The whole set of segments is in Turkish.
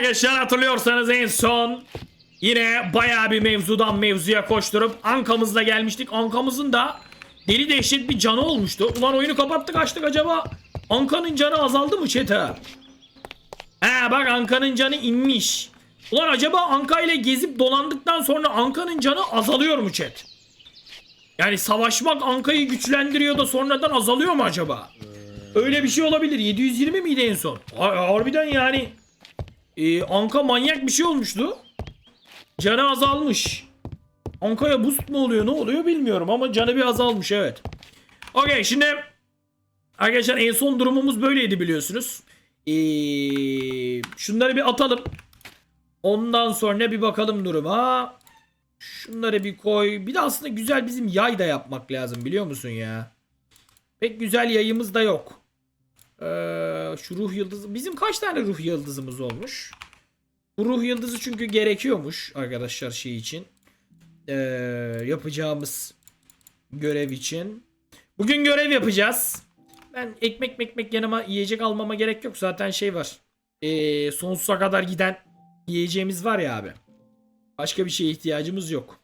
Arkadaşlar hatırlıyorsanız en son yine bayağı bir mevzudan mevzuya koşturup ankamızla gelmiştik. Ankamızın da deli dehşet bir canı olmuştu. Ulan oyunu kapattık açtık acaba Anka'nın canı azaldı mı çete? He bak Anka'nın canı inmiş. Ulan acaba Anka ile gezip dolandıktan sonra Anka'nın canı azalıyor mu chat? Yani savaşmak Anka'yı güçlendiriyor da sonradan azalıyor mu acaba? Öyle bir şey olabilir. 720 miydi en son? Har- Harbiden yani ee, Anka manyak bir şey olmuştu. Canı azalmış. Anka'ya boost mu oluyor ne oluyor bilmiyorum ama canı bir azalmış evet. Okey şimdi arkadaşlar en son durumumuz böyleydi biliyorsunuz. Ee, şunları bir atalım. Ondan sonra bir bakalım duruma. Şunları bir koy. Bir de aslında güzel bizim yay da yapmak lazım biliyor musun ya? Pek güzel yayımız da yok. Ee, şu ruh yıldızı. Bizim kaç tane ruh yıldızımız olmuş? Bu ruh yıldızı çünkü gerekiyormuş arkadaşlar şey için. Ee, yapacağımız görev için. Bugün görev yapacağız. Ben ekmek mekmek yanıma yiyecek almama gerek yok. Zaten şey var. Ee, sonsuza kadar giden yiyeceğimiz var ya abi. Başka bir şeye ihtiyacımız yok.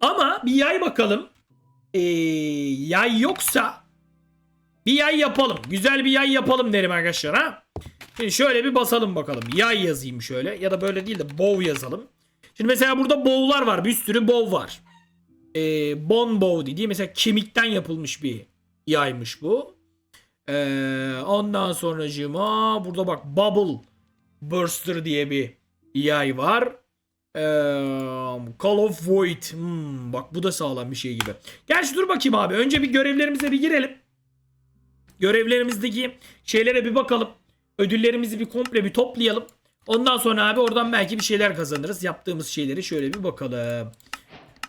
Ama bir yay bakalım. Ee, yay yoksa bir yay yapalım. Güzel bir yay yapalım derim arkadaşlar ha. Şimdi şöyle bir basalım bakalım. Yay yazayım şöyle. Ya da böyle değil de bow yazalım. Şimdi mesela burada bow'lar var. Bir sürü bow var. Ee, bone bow dediği mesela kemikten yapılmış bir yaymış bu. Ee, ondan sonracığıma burada bak bubble burster diye bir yay var. Ee, Call of Void. Hmm, bak bu da sağlam bir şey gibi. Gerçi dur bakayım abi. Önce bir görevlerimize bir girelim. Görevlerimizdeki şeylere bir bakalım. Ödüllerimizi bir komple bir toplayalım. Ondan sonra abi oradan belki bir şeyler kazanırız. Yaptığımız şeyleri şöyle bir bakalım.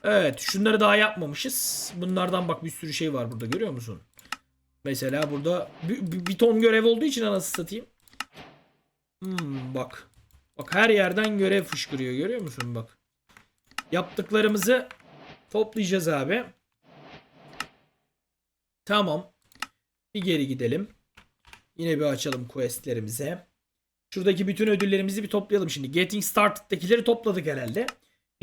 Evet şunları daha yapmamışız. Bunlardan bak bir sürü şey var burada görüyor musun? Mesela burada bir, bir- bir ton görev olduğu için anasını satayım. Hmm, bak. Bak her yerden görev fışkırıyor görüyor musun bak. Yaptıklarımızı toplayacağız abi. Tamam. Bir geri gidelim. Yine bir açalım questlerimize. Şuradaki bütün ödüllerimizi bir toplayalım şimdi. Getting Started'dakileri topladık herhalde.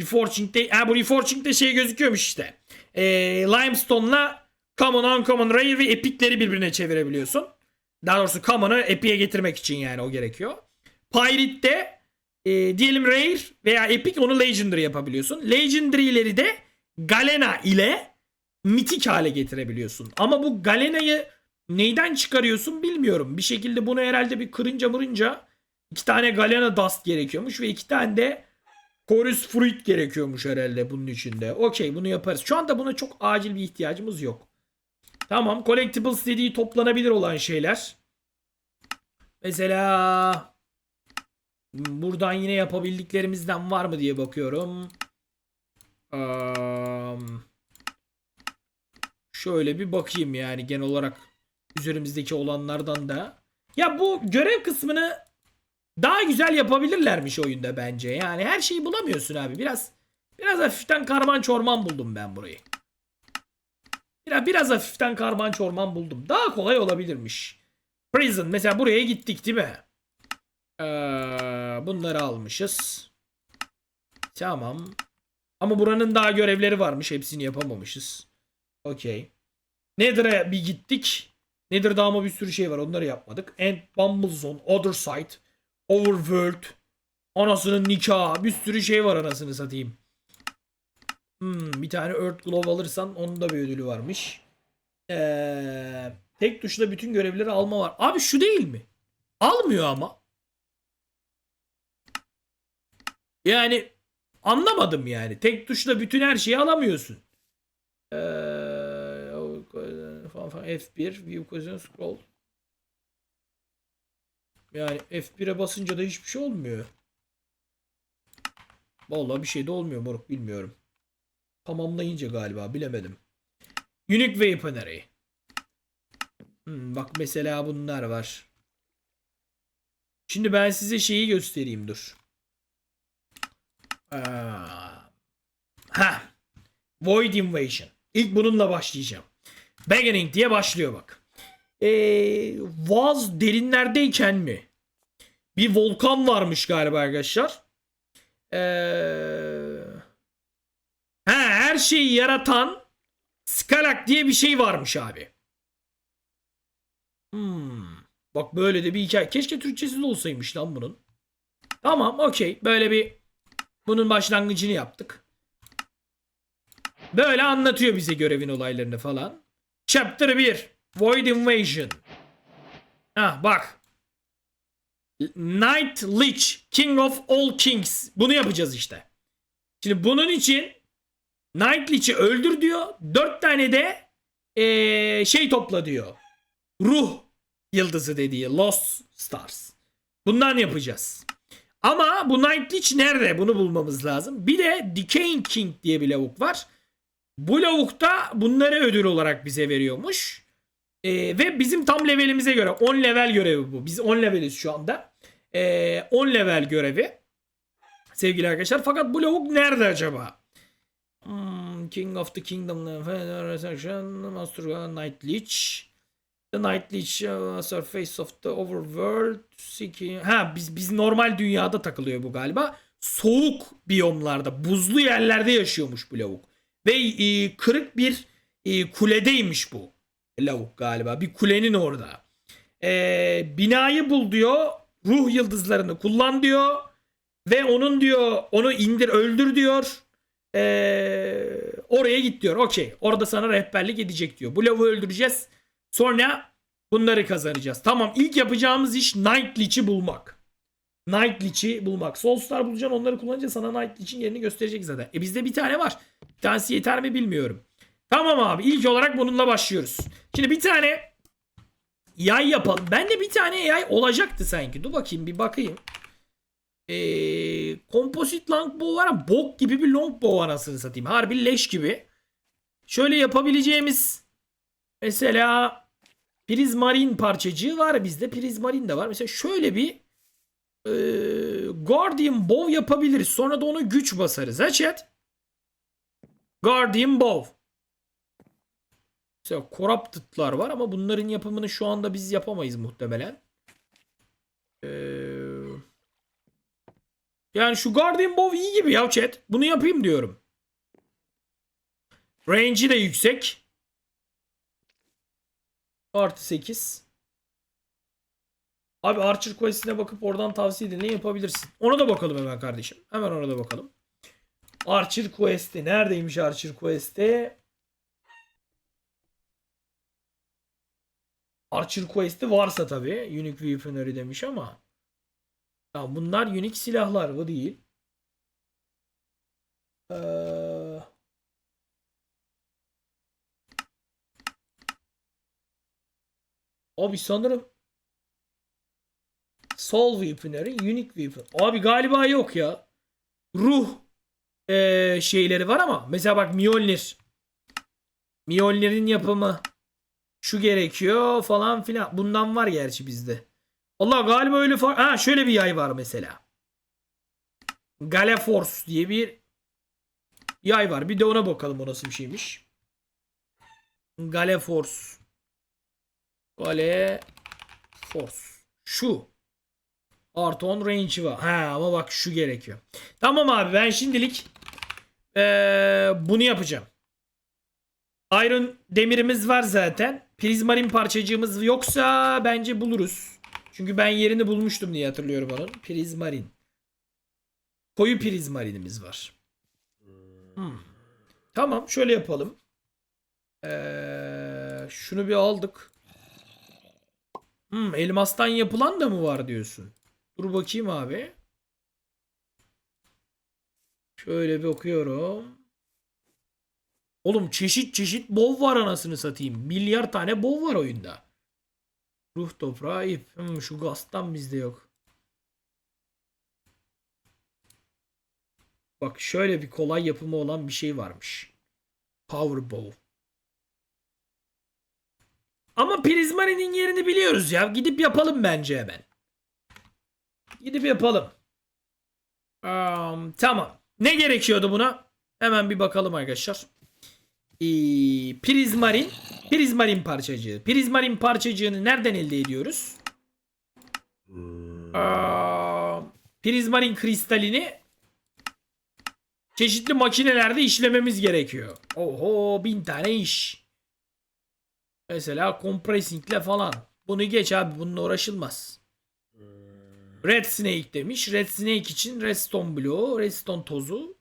Reforging'de, ha bu Reforging'de şey gözüküyormuş işte. Ee, Limestone'la Common, Uncommon, Rare ve Epic'leri birbirine çevirebiliyorsun. Daha doğrusu Common'ı Epic'e getirmek için yani o gerekiyor. Pirate'de e, diyelim Rare veya Epic onu Legendary yapabiliyorsun. Legendary'leri de Galena ile mitik hale getirebiliyorsun. Ama bu Galena'yı neyden çıkarıyorsun bilmiyorum. Bir şekilde bunu herhalde bir kırınca mırınca iki tane Galena Dust gerekiyormuş ve iki tane de Chorus Fruit gerekiyormuş herhalde bunun içinde. Okey bunu yaparız. Şu anda buna çok acil bir ihtiyacımız yok. Tamam collectibles dediği toplanabilir olan şeyler. Mesela buradan yine yapabildiklerimizden var mı diye bakıyorum. Am, şöyle bir bakayım yani genel olarak üzerimizdeki olanlardan da. Ya bu görev kısmını daha güzel yapabilirlermiş oyunda bence. Yani her şeyi bulamıyorsun abi. Biraz biraz hafiften karman çorman buldum ben burayı. Biraz biraz hafiften karman çorman buldum. Daha kolay olabilirmiş. Prison mesela buraya gittik değil mi? Ee, bunları almışız. Tamam. Ama buranın daha görevleri varmış. Hepsini yapamamışız. Okey. Nether'a bir gittik. Nether'da ama bir sürü şey var. Onları yapmadık. End Bumble Zone, Other Side, Overworld, anasının nikahı. Bir sürü şey var anasını satayım. Hmm, bir tane Earth Glove alırsan onun da bir ödülü varmış. Ee, tek tuşla bütün görevleri alma var. Abi şu değil mi? Almıyor ama. Yani anlamadım yani. Tek tuşla bütün her şeyi alamıyorsun. Ee, falan. F1 View Collision Scroll. Yani F1'e basınca da hiçbir şey olmuyor. Vallahi bir şey de olmuyor moruk bilmiyorum. Tamamlayınca galiba bilemedim. Unique Weaponry. Hmm, bak mesela bunlar var. Şimdi ben size şeyi göstereyim dur. Ha. Void Invasion. İlk bununla başlayacağım. Beginning diye başlıyor bak. Ee, Vaz derinlerdeyken mi? bir volkan varmış galiba arkadaşlar. Ee... Ha, her şeyi yaratan Skalak diye bir şey varmış abi. Hmm. Bak böyle de bir hikaye. Keşke Türkçesi de olsaymış lan bunun. Tamam okey. Böyle bir bunun başlangıcını yaptık. Böyle anlatıyor bize görevin olaylarını falan. Chapter 1. Void Invasion. Ha bak. Night Lich. King of all kings. Bunu yapacağız işte. Şimdi bunun için Night Lich'i öldür diyor. Dört tane de eee, şey topla diyor. Ruh yıldızı dediği Lost Stars. Bundan yapacağız. Ama bu Night Lich nerede? Bunu bulmamız lazım. Bir de Decaying King diye bir lavuk var. Bu lavuk da bunları ödül olarak bize veriyormuş. Ee, ve bizim tam levelimize göre 10 level görevi bu. Biz 10 leveliz şu anda. Ee, 10 level görevi. Sevgili arkadaşlar. Fakat bu lavuk nerede acaba? Hmm, King of the Kingdom, Resurrection, Master Night Lich. The Night Lich uh, Surface of the Overworld seeking... Ha biz, biz normal dünyada takılıyor bu galiba. Soğuk biyomlarda, buzlu yerlerde yaşıyormuş bu lavuk. Ve e, kırık bir e, kuledeymiş bu lavuk galiba. Bir kulenin orada. E, binayı bul diyor. Ruh yıldızlarını kullan diyor. Ve onun diyor onu indir öldür diyor. E, oraya git diyor. Okey. Orada sana rehberlik edecek diyor. Bu lavuğu öldüreceğiz. Sonra bunları kazanacağız. Tamam ilk yapacağımız iş Night Lich'i bulmak. Night Lich'i bulmak. Soulstar bulacaksın onları kullanınca sana Night Lich'in yerini gösterecek zaten. E bizde bir tane var. Bir tanesi yeter mi bilmiyorum. Tamam abi ilk olarak bununla başlıyoruz. Şimdi bir tane yay yapalım. Bende bir tane yay olacaktı sanki. Dur bakayım bir bakayım. Ee, kompozit longbow var ama bok gibi bir longbow anasını satayım. Harbi leş gibi. Şöyle yapabileceğimiz mesela prizmarin parçacığı var bizde. Prizmarin de var. Mesela şöyle bir e, Guardian Bow yapabiliriz. Sonra da ona güç basarız. Ha? Guardian Bow. Mesela Corrupted'lar var ama bunların yapımını şu anda biz yapamayız muhtemelen. Ee, yani şu Guardian Bow iyi gibi ya chat. Bunu yapayım diyorum. Range'i de yüksek. Artı 8. Abi Archer Quest'ine bakıp oradan tavsiye. Ne yapabilirsin? Ona da bakalım hemen kardeşim. Hemen ona da bakalım. Archer Quest'i. Neredeymiş Archer Quest'i? Archer Quest'i varsa tabii. Unique Weaponry demiş ama. Ya bunlar unique silahlar. Bu değil. Ee... Abi sanırım Soul Weaponry, Unique Weapon. Abi galiba yok ya. Ruh eee, şeyleri var ama mesela bak Mjolnir. Mjolnir'in yapımı şu gerekiyor falan filan. Bundan var gerçi bizde. Allah galiba öyle fa- Ha şöyle bir yay var mesela. Galeforce diye bir yay var. Bir de ona bakalım o nasıl bir şeymiş. Galeforce. Gale Force. Şu. Artı 10 range'i var. Ha ama bak şu gerekiyor. Tamam abi ben şimdilik eee, bunu yapacağım. Iron demirimiz var zaten. Prizmarin parçacığımız yoksa bence buluruz. Çünkü ben yerini bulmuştum diye hatırlıyorum onun. Prizmarin. Koyu prizmarinimiz var. Hmm. Tamam şöyle yapalım. Eee, şunu bir aldık. Hmm, elmastan yapılan da mı var diyorsun? Dur bakayım abi. Şöyle bir okuyorum. Oğlum çeşit çeşit bov var anasını satayım. Milyar tane bov var oyunda. Ruh toprağı ip. Hmm, şu gazdan bizde yok. Bak şöyle bir kolay yapımı olan bir şey varmış. Power bow. Ama Prizmari'nin yerini biliyoruz ya. Gidip yapalım bence hemen. Gidip yapalım. Am, tamam. Ne gerekiyordu buna? Hemen bir bakalım arkadaşlar. Ee, prizmarin. Prizmarin parçacığı. Prizmarin parçacığını nereden elde ediyoruz? Aa, prizmarin kristalini çeşitli makinelerde işlememiz gerekiyor. Oho bin tane iş. Mesela compressingle falan. Bunu geç abi bununla uğraşılmaz. Red Snake demiş. Red Snake için redstone bloğu, redstone tozu.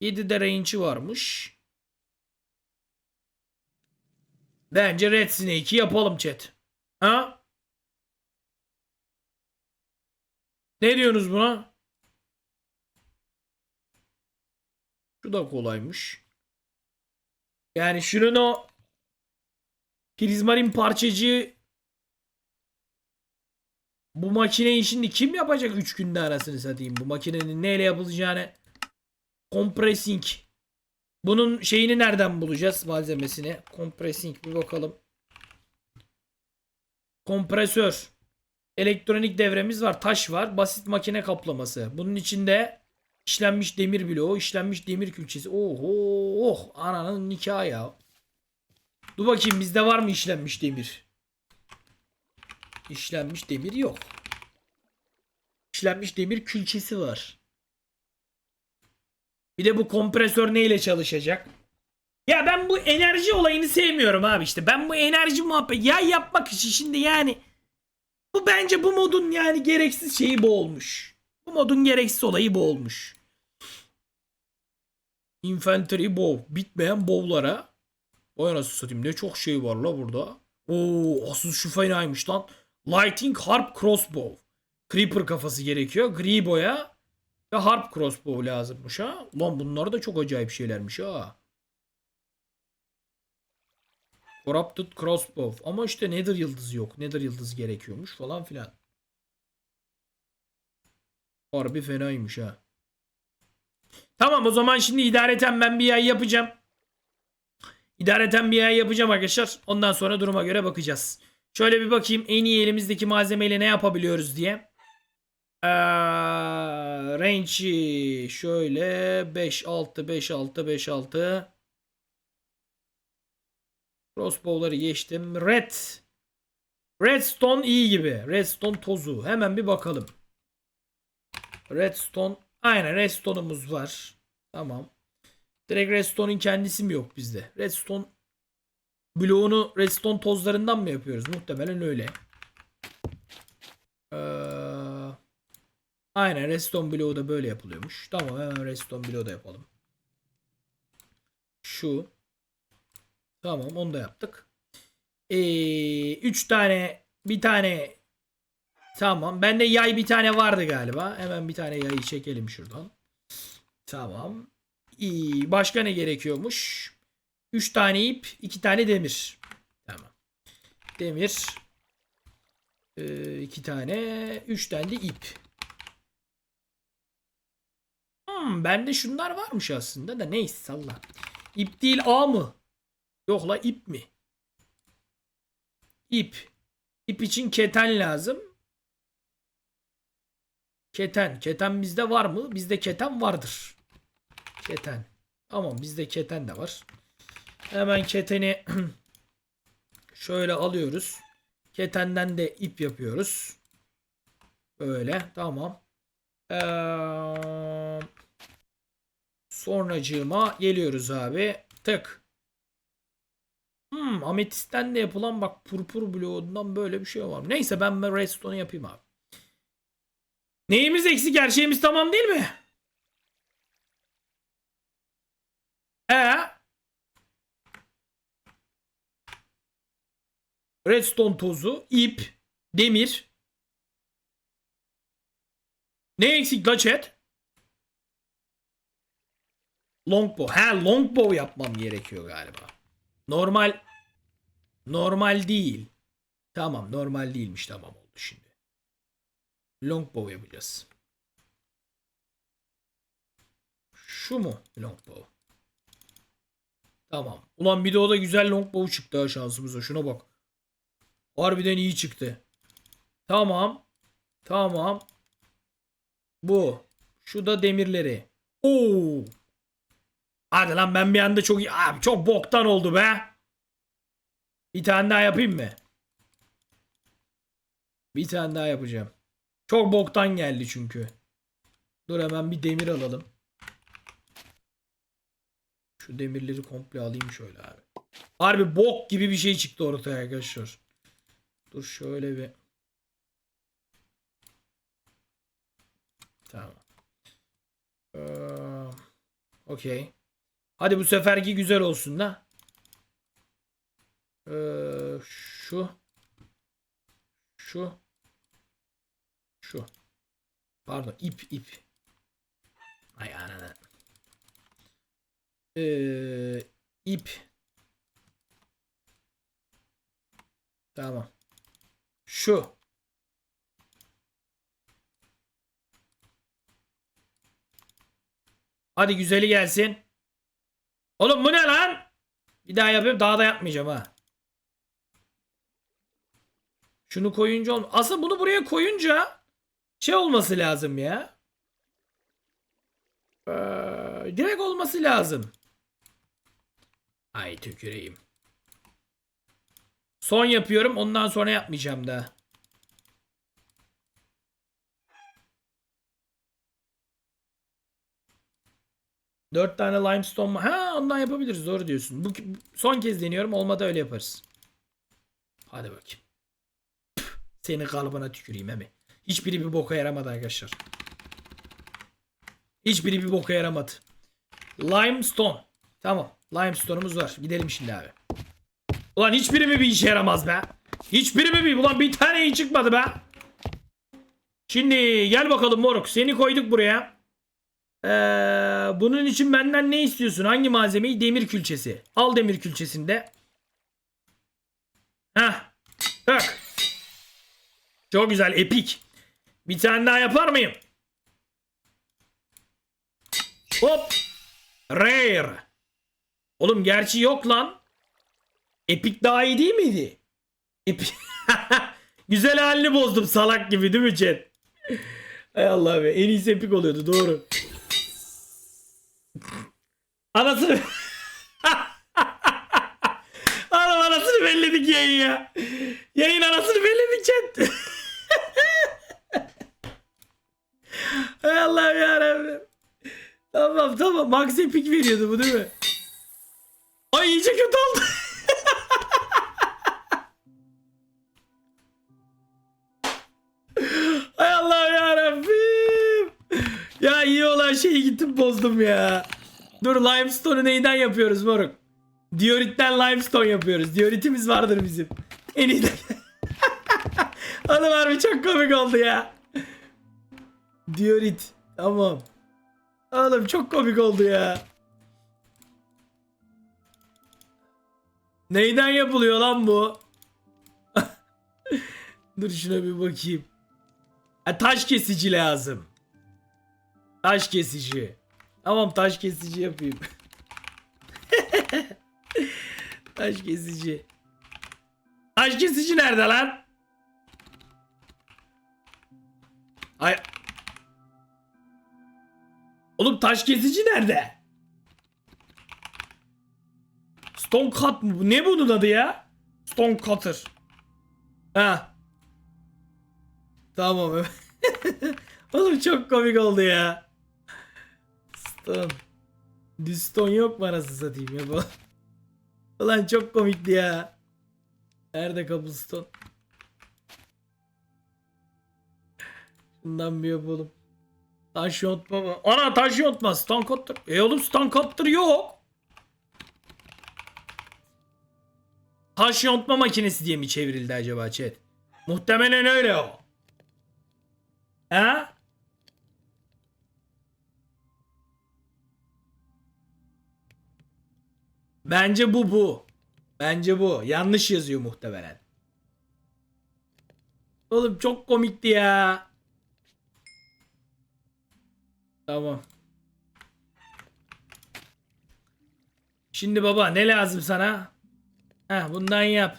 7 de range'i varmış. Bence Red Snake'i yapalım chat. Ha? Ne diyorsunuz buna? Şu da kolaymış. Yani şunun o prizmarin parçacığı bu makineyi şimdi kim yapacak 3 günde arasını satayım? Bu makinenin neyle yapılacağını compressing. Bunun şeyini nereden bulacağız malzemesini? Compressing bir bakalım. Kompresör. Elektronik devremiz var. Taş var. Basit makine kaplaması. Bunun içinde işlenmiş demir bloğu, işlenmiş demir külçesi. Oho, oh, ananın nikahı ya. Dur bakayım bizde var mı işlenmiş demir? İşlenmiş demir yok. İşlenmiş demir külçesi var. Bir de bu kompresör neyle çalışacak? Ya ben bu enerji olayını sevmiyorum abi işte. Ben bu enerji muhabbet ya yapmak için şimdi yani bu bence bu modun yani gereksiz şeyi bu olmuş. Bu modun gereksiz olayı bu olmuş. Infantry bow. Bitmeyen bowlara. Vay anasını satayım ne çok şey var la burada. Oo asıl şu fenaymış lan. Lighting Harp Crossbow. Creeper kafası gerekiyor. Gribo'ya ve Harp Crossbow lazımmış ha. Ulan bunlar da çok acayip şeylermiş ha. Corrupted Crossbow. Ama işte Nether yıldızı yok. Nether yıldızı gerekiyormuş falan filan. Harbi fenaymış ha. Tamam o zaman şimdi idareten ben bir yay yapacağım. İdareten bir yay yapacağım arkadaşlar. Ondan sonra duruma göre bakacağız. Şöyle bir bakayım en iyi elimizdeki malzemeyle ne yapabiliyoruz diye. Ee, range'i şöyle 5 6 5 6 5 6 Crossbow'ları geçtim. Red Redstone iyi gibi. Redstone tozu. Hemen bir bakalım. Redstone aynen redstone'umuz var. Tamam. Direkt redstone'un kendisi mi yok bizde? Redstone bloğunu redstone tozlarından mı yapıyoruz? Muhtemelen öyle. Ee, aynen redstone bloğu da böyle yapılıyormuş. Tamam hemen redstone bloğu da yapalım. Şu. Tamam onu da yaptık. 3 ee, tane bir tane Tamam. Bende yay bir tane vardı galiba. Hemen bir tane yayı çekelim şuradan. Tamam. İyi. Başka ne gerekiyormuş? 3 tane ip, 2 tane demir. Tamam. Demir. 2 tane, 3 tane de ip. Hmm, bende şunlar varmış aslında da neyse salla. İp değil A mı? Yok la ip mi? İp. İp için keten lazım. Keten. Keten bizde var mı? Bizde keten vardır. Keten. Tamam bizde keten de var. Hemen keteni şöyle alıyoruz. Ketenden de ip yapıyoruz. Böyle. Tamam. Ee, sonracığıma geliyoruz abi. Tık. Hmm, ametisten de yapılan bak purpur bloğundan böyle bir şey var. Neyse ben redstone'u yapayım abi. Neyimiz eksik? Her şeyimiz tamam değil mi? Ee? Redstone tozu, ip, demir. Ne eksik la? Longbow. Ha longbow yapmam gerekiyor galiba. Normal normal değil. Tamam normal değilmiş tamam oldu şimdi. Longbow yapacağız. Şu mu longbow? Tamam. Ulan bir de o da güzel longbow çıktı ha şansımıza. Şuna bak. Harbiden iyi çıktı. Tamam. Tamam. Bu. Şu da demirleri. Oo. Hadi lan ben bir anda çok Abi çok boktan oldu be. Bir tane daha yapayım mı? Bir tane daha yapacağım. Çok boktan geldi çünkü. Dur hemen bir demir alalım. Şu demirleri komple alayım şöyle abi. Harbi bok gibi bir şey çıktı ortaya arkadaşlar. Dur şöyle bir. Tamam. Ee, Okey. Hadi bu seferki güzel olsun da. Ee, şu. Şu. Şu. Pardon ip ip. Ay anana. Ee, ip. Tamam. Şu. Hadi güzeli gelsin. Oğlum bu ne lan? Bir daha yapayım daha da yapmayacağım ha. Şunu koyunca olm Aslında bunu buraya koyunca şey olması lazım ya. Ee, direkt olması lazım. Ay tüküreyim. Son yapıyorum ondan sonra yapmayacağım da. Dört tane limestone mu? Ha ondan yapabiliriz doğru diyorsun. Bu son kez deniyorum olmadı öyle yaparız. Hadi bakayım. Püh, Senin kalıbına tüküreyim emi. Hiçbiri bir boka yaramadı arkadaşlar. Hiçbiri bir boka yaramadı. Limestone. Tamam. Limestone'umuz var. Gidelim şimdi abi. Ulan hiçbiri mi bir işe yaramaz be? Hiçbiri mi bir? Ulan bir tane iyi çıkmadı be. Şimdi gel bakalım moruk. Seni koyduk buraya. Ee, bunun için benden ne istiyorsun? Hangi malzemeyi? Demir külçesi. Al demir külçesini de. Heh. Tak. Çok güzel. Epik. Bir tane daha yapar mıyım? Hop. Rare. Oğlum gerçi yok lan. Epic daha iyi değil miydi? Epic. Güzel halini bozdum salak gibi değil mi chat? Hay Allah be. En iyisi Epic oluyordu doğru. Anasını... Anam anasını belledik yayın ya. Yayın anasını belledik chat. Hay Allah yarabbim. Tamam tamam. Max Epic veriyordu bu değil mi? Ay iyice kötü oldu. Şeyi gittim bozdum ya. Dur limestone'u neyden yapıyoruz moruk? Dioritten limestone yapıyoruz. Dioritimiz vardır bizim. En iyi de. Oğlum harbi çok komik oldu ya. Diorit. Tamam. Oğlum çok komik oldu ya. Neyden yapılıyor lan bu? Dur şuna bir bakayım. Ha, taş kesici lazım. Taş kesici. Tamam taş kesici yapayım. taş kesici. Taş kesici nerede lan? Ay. Oğlum taş kesici nerede? Stone Cut mı? Ne bunun adı ya? Stone Cutter. Ha. Tamam. Oğlum çok komik oldu ya. Düz stone yok mu anasını satayım ya bu? Ulan çok komikti ya. Nerede cobblestone? Şundan bir yapalım. Taş yontma mı? Ana taş yontma. Stone cutter. E oğlum stone cutter yok. Taş yontma makinesi diye mi çevrildi acaba chat? Muhtemelen öyle o. Ha? Bence bu bu. Bence bu. Yanlış yazıyor muhtemelen. Oğlum çok komikti ya. Tamam. Şimdi baba ne lazım sana? Heh bundan yap.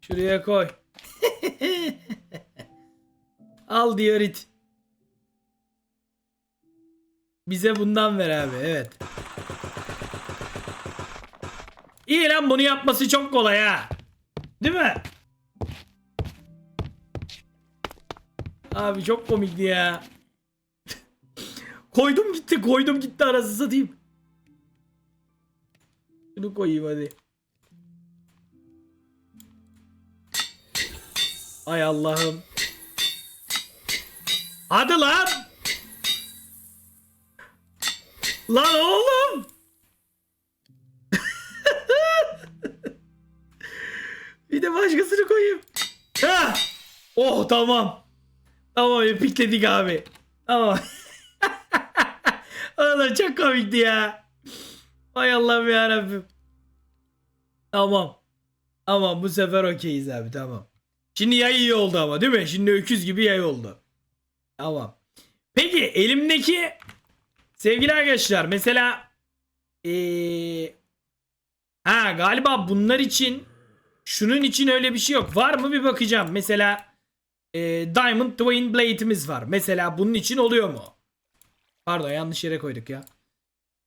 Şuraya koy. Al diorit. Bize bundan ver abi evet. İyi lan bunu yapması çok kolay ha. Değil mi? Abi çok komikti ya. koydum gitti koydum gitti arası satayım. Şunu koyayım hadi. Ay Allah'ım. Hadi lan. Lan oğlum. Bir de başkasını koyayım. Ha! Oh tamam. Tamam epikledik abi. Tamam. Oğlum çok komikti ya. Ay Allah'ım yarabbim. Tamam. Tamam bu sefer okeyiz abi tamam. Şimdi yay iyi oldu ama değil mi? Şimdi öküz gibi yay oldu. Tamam. Peki elimdeki sevgili arkadaşlar mesela ee, ha galiba bunlar için şunun için öyle bir şey yok. Var mı bir bakacağım. Mesela ee, Diamond Twin Blade'imiz var. Mesela bunun için oluyor mu? Pardon yanlış yere koyduk ya.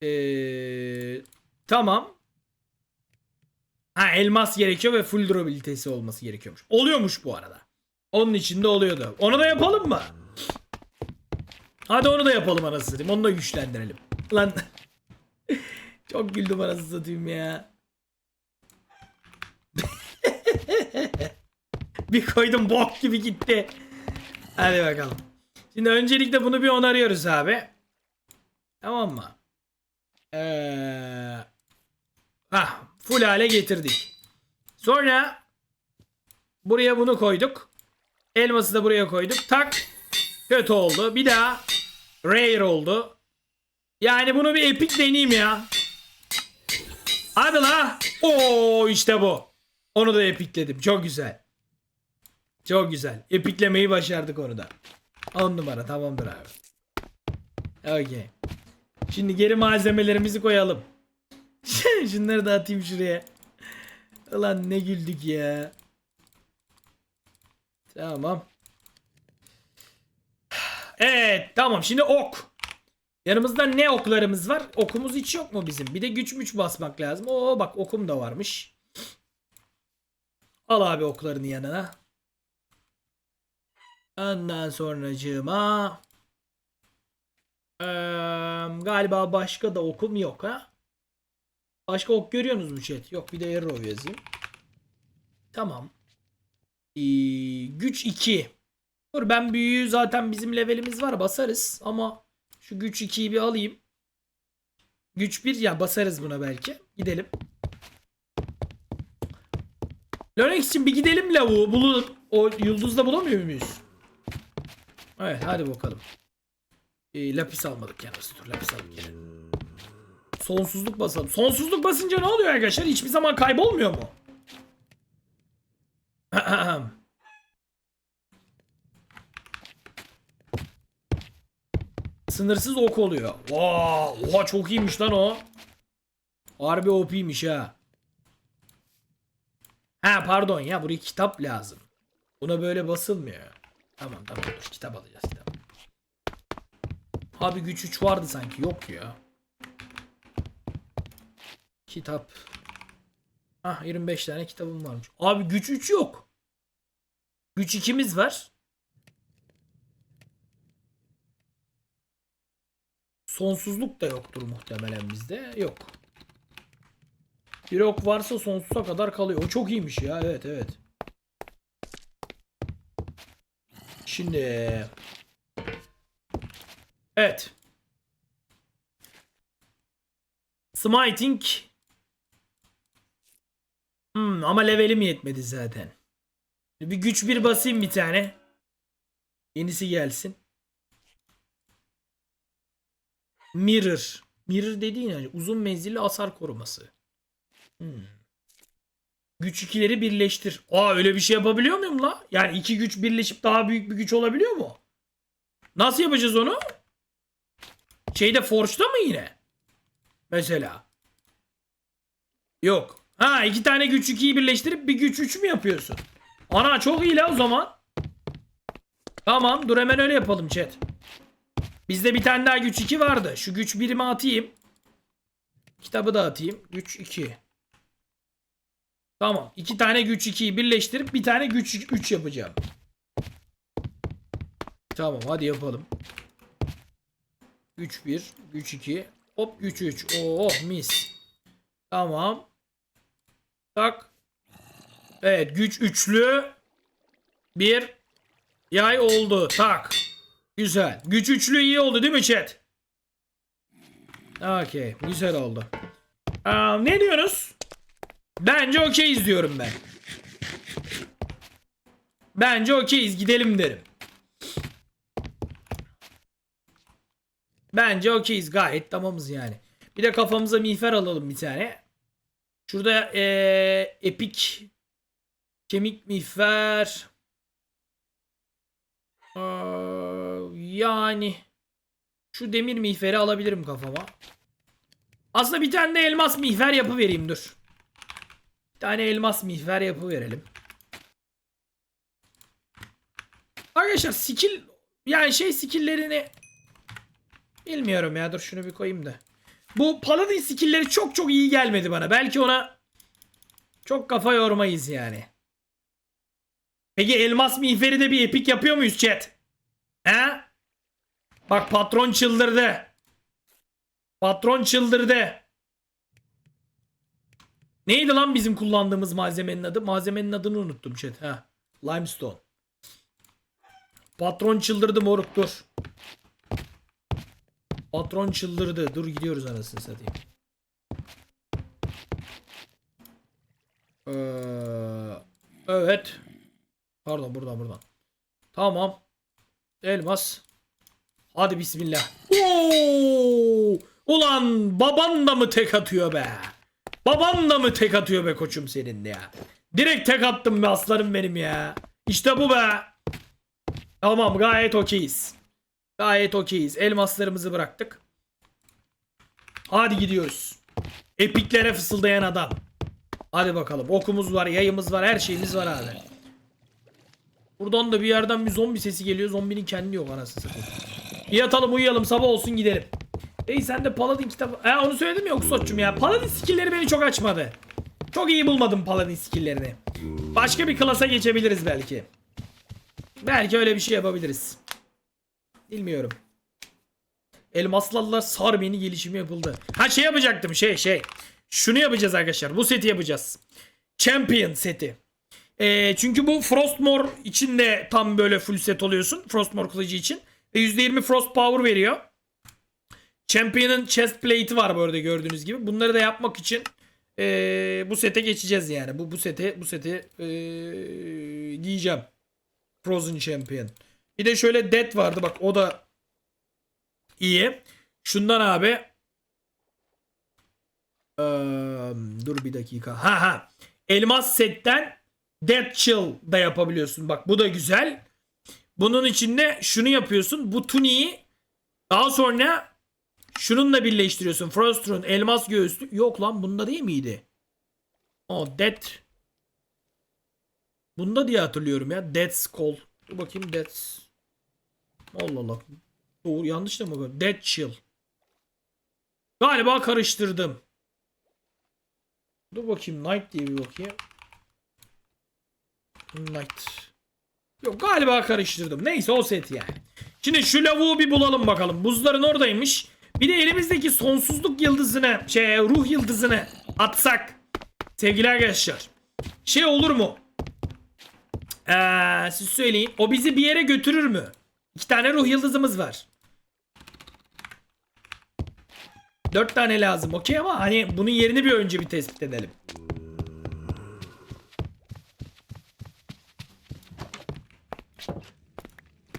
Ee, tamam. Ha elmas gerekiyor ve full durabilitesi olması gerekiyormuş. Oluyormuş bu arada. Onun içinde oluyordu. Onu da yapalım mı? Hadi onu da yapalım anasını satayım. Onu da güçlendirelim. Lan. Çok güldüm anasını satayım ya. bir koydum bok gibi gitti. Hadi bakalım. Şimdi öncelikle bunu bir onarıyoruz abi. Tamam mı? Ee, ah, full hale getirdik. Sonra buraya bunu koyduk. Elması da buraya koyduk. Tak. Kötü oldu. Bir daha rare oldu. Yani bunu bir epic deneyeyim ya. Hadi la. Oo işte bu. Onu da epikledim. Çok güzel. Çok güzel. Epiklemeyi başardık onu da. 10 numara tamamdır abi. Okey. Şimdi geri malzemelerimizi koyalım. Şunları da atayım şuraya. Ulan ne güldük ya. Tamam. Evet tamam şimdi ok. Yanımızda ne oklarımız var? Okumuz hiç yok mu bizim? Bir de güç müç basmak lazım. Oo bak okum da varmış. Al abi oklarını yanına. Ondan sonracığıma Eee, galiba başka da okum yok ha. Başka ok görüyorsunuz mu chat? Yok bir de arrow yazayım. Tamam. Ee, güç 2. Dur ben büyüğü zaten bizim levelimiz var basarız ama şu güç 2'yi bir alayım. Güç 1 ya basarız buna belki. Gidelim. Lonex için bir gidelim lavuğu. Bulun. O yıldızda bulamıyor muyuz? Evet hadi bakalım. Ee, lapis almadık yalnız. Dur lapis alıp gelelim. Sonsuzluk basalım. Sonsuzluk basınca ne oluyor arkadaşlar? Hiçbir zaman kaybolmuyor mu? Sınırsız ok oluyor. Vaa, oha çok iyiymiş lan o. Harbi OP'ymiş ha. Ha pardon ya buraya kitap lazım. Buna böyle basılmıyor. Tamam tamam dur kitap alacağız kitap. Abi güç 3 vardı sanki yok ya. Kitap. Ah 25 tane kitabım varmış. Abi güç 3 yok. Güç 2'miz var. Sonsuzluk da yoktur muhtemelen bizde. Yok. Bir ok varsa sonsuza kadar kalıyor. O çok iyiymiş ya. Evet evet. Şimdi Evet. Smiting Hmm, ama levelim yetmedi zaten. Bir güç bir basayım bir tane. Yenisi gelsin. Mirror. Mirror dediğin yani uzun menzilli hasar koruması. Hmm. Güç ikileri birleştir. Aa öyle bir şey yapabiliyor muyum la? Yani iki güç birleşip daha büyük bir güç olabiliyor mu? Nasıl yapacağız onu? Şeyde Forge'da mı yine? Mesela. Yok. Ha iki tane güç 2'yi birleştirip bir güç 3 mü yapıyorsun? Ana çok iyi la o zaman. Tamam dur hemen öyle yapalım chat. Bizde bir tane daha güç 2 vardı. Şu güç birimi atayım. Kitabı da atayım. Güç 2. Tamam. iki tane güç 2'yi birleştirip bir tane güç 3 yapacağım. Tamam hadi yapalım. Güç 1, güç 2, hop güç 3. Oh mis. Tamam. Tak. Evet güç üçlü. Bir yay oldu. Tak. Güzel. Güç üçlü iyi oldu değil mi chat? Okey. Güzel oldu. Aa, ne diyorsunuz? Bence okeyiz diyorum ben. Bence okeyiz gidelim derim. Bence okeyiz gayet tamamız yani. Bir de kafamıza miğfer alalım bir tane. Şurada eee epik kemik miğfer. Aa, yani şu demir miğferi alabilirim kafama. Aslında bir tane de elmas miğfer yapı vereyim dur. Bir tane elmas miğfer yapı verelim. Arkadaşlar skill yani şey skilllerini bilmiyorum ya dur şunu bir koyayım da. Bu paladin skillleri çok çok iyi gelmedi bana. Belki ona çok kafa yormayız yani. Peki elmas miğferi de bir epik yapıyor muyuz chat? He? Bak patron çıldırdı. Patron çıldırdı. Neydi lan bizim kullandığımız malzemenin adı? Malzemenin adını unuttum chat. Ha. Limestone. Patron çıldırdı moruk dur. Patron çıldırdı. Dur gidiyoruz anasını satayım. Ee, evet. Pardon buradan buradan. Tamam. Elmas. Hadi bismillah. Oo! Ulan baban da mı tek atıyor be? Baban da mı tek atıyor be koçum senin ya? Direkt tek attım be aslanım benim ya. İşte bu be. Tamam gayet okeyiz. Gayet okeyiz. Elmaslarımızı bıraktık. Hadi gidiyoruz. Epiklere fısıldayan adam. Hadi bakalım. Okumuz var, yayımız var, her şeyimiz var abi. Buradan da bir yerden bir zombi sesi geliyor. Zombinin kendi yok anasını satayım. Yatalım uyuyalım sabah olsun gidelim. Ey sen de Paladin kitabı... E onu söyledim ya Oksot'cum ya. Paladin skill'leri beni çok açmadı. Çok iyi bulmadım Paladin skill'lerini. Başka bir klasa geçebiliriz belki. Belki öyle bir şey yapabiliriz. Bilmiyorum. Elmaslarla sar beni gelişimi yapıldı. Ha şey yapacaktım şey şey. Şunu yapacağız arkadaşlar. Bu seti yapacağız. Champion seti. Ee, çünkü bu Frostmore için de tam böyle full set oluyorsun. Frostmore kılıcı için. Ve %20 Frost Power veriyor. Champion'ın chest plate'i var bu arada gördüğünüz gibi. Bunları da yapmak için ee, bu sete geçeceğiz yani. Bu bu sete bu seti ee, giyeceğim. Frozen Champion. Bir de şöyle Dead vardı bak o da iyi. Şundan abi Eee, dur bir dakika. Ha ha. Elmas setten Dead Chill da yapabiliyorsun. Bak bu da güzel. Bunun içinde şunu yapıyorsun. Bu tuniği daha sonra şununla birleştiriyorsun. Frostrun elmas göğüslü. Yok lan bunda değil miydi? O Dead. Bunda diye hatırlıyorum ya. Dead Skull. Dur bakayım Dead. Allah Allah. Doğru yanlış da mı? Dead Chill. Galiba karıştırdım. Dur bakayım Night diye bir bakayım. Night. Yok galiba karıştırdım. Neyse o set yani. Şimdi şu lavuğu bir bulalım bakalım. Buzların oradaymış. Bir de elimizdeki sonsuzluk yıldızını, şey ruh yıldızını atsak. Sevgili arkadaşlar. Şey olur mu? Ee, siz söyleyin. O bizi bir yere götürür mü? İki tane ruh yıldızımız var. Dört tane lazım. Okey ama hani bunun yerini bir önce bir tespit edelim.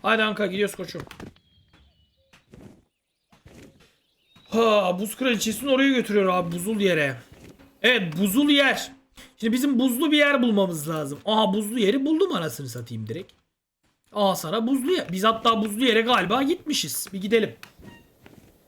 Haydi Anka gidiyoruz koçum. Ha buz kraliçesini oraya götürüyor abi buzul yere. Evet buzul yer. Şimdi bizim buzlu bir yer bulmamız lazım. Aha buzlu yeri buldum anasını satayım direkt. Aa sana buzlu yer. Biz hatta buzlu yere galiba gitmişiz. Bir gidelim.